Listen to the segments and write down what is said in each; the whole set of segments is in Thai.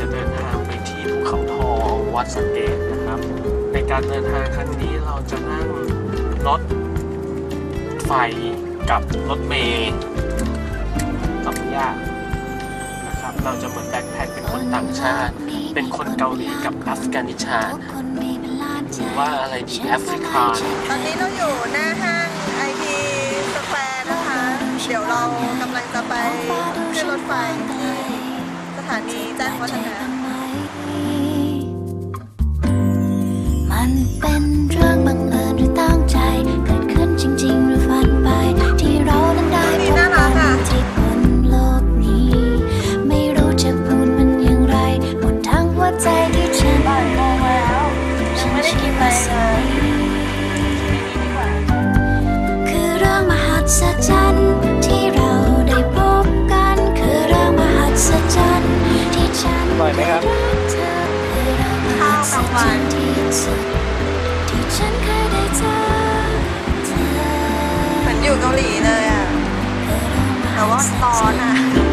จะเดินทางไปที่ภูเขาทอวัดสเกตนะครับ ในการเดินทางครั้งนี้เราจะนั่งรถไฟกับรถเมย์กับญาตินะครับ เราจะเหมือนแบ็คแพคเป็นคนต่างชาติ เป็นคนเกาหลีกับอัฟกานิสถานหรือว่าอะไรดีแอฟริกาตอนนี้เราอยู่หน้าห้างไอทีสแควร์นะคะ เดี๋ยวเรากำลังจะไปขึ้นรถไฟ ถานีแจ้งวัฒนะ หัศจรรย์ที่สุดที่ฉันเคยได้เจอเธอเหมือนอยู่เกาหลีเลยอะแต่ว่าร้อนอะ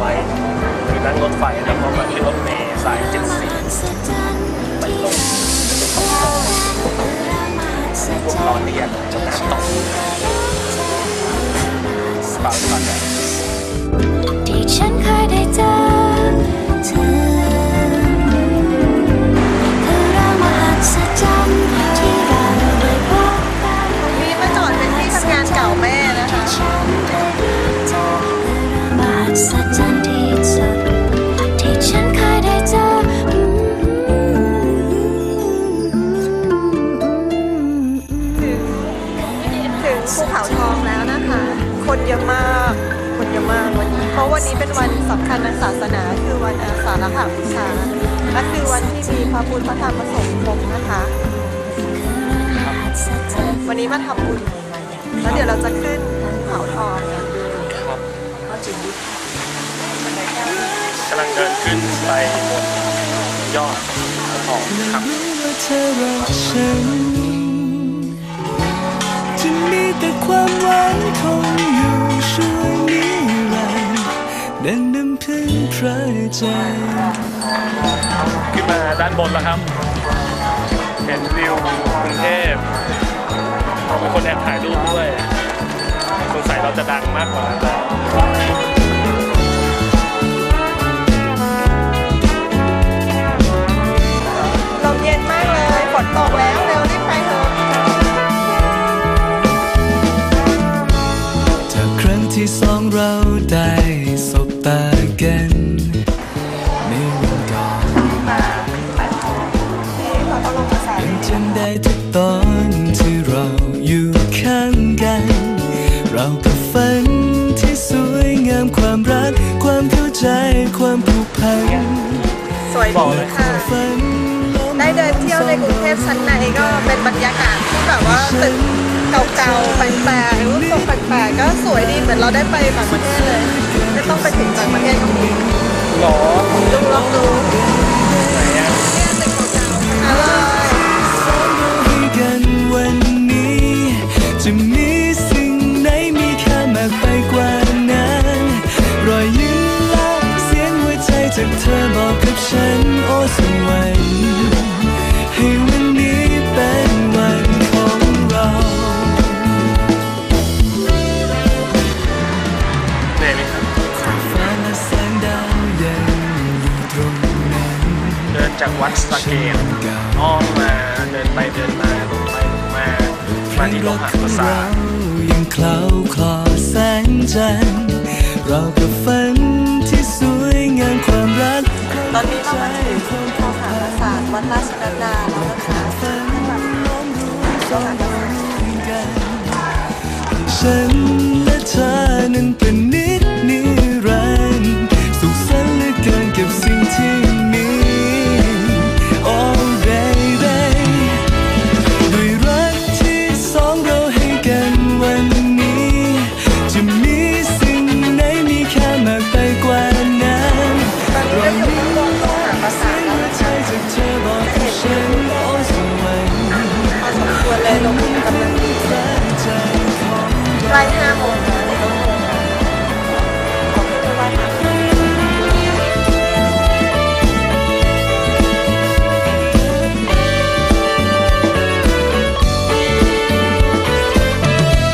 ไว้คือนั่งรถไฟแล้วก็มาที่รถเมล์สายเจ็ดสีไปลงพวกล้อเลียนจะน้ำตก วันนี้เป็นวันสำคัญทางศาสนา คือวันอาสาฬหบูชาและคือวันที่มีพระพุทธพระธรรมพระสงฆ์ครบนะคะ วันนี้มาทำบุญแล้วเดี๋ยวเราจะขึ้นภูเขาทองกันครับกำลังเดินขึ้นไปบนยอดของครับว่าเธอรักฉันจะมีแต่ความหวังคงอยู่ ด้านบนแล้วครับ เห็นวิวกรุงเทพมีคนแอบถ่ายรูปด้วยสงสัยเราจะดังมากกว่า ตอนที่เราอยู่ข้างกัน เรากับฝันที่สวยงามความรัก ความเข้าใจความผูกพันสวยดีค่ะ ได้เดินเที่ยวในกรุงเทพชั้นในก็เป็นบรรยากาศที่แบบว่าตึกเก่าๆแปลกๆรูปทรงแปลกๆก็สวยดีเหมือนเราได้ไปต่างประเทศเลย ไม่ต้องไปถึงต่างประเทศจริ วัดสะเกดอ้อมมาเดินไปเดินมาลงไปลงมามาที่โลหะประสาทยังเคล้าคลอแสงจันทร์เรากับฝันที่สวยงามความรักตอนนี้เรามาถึงโลหะประสาทวัดราชนัดดาแล้วนะคะ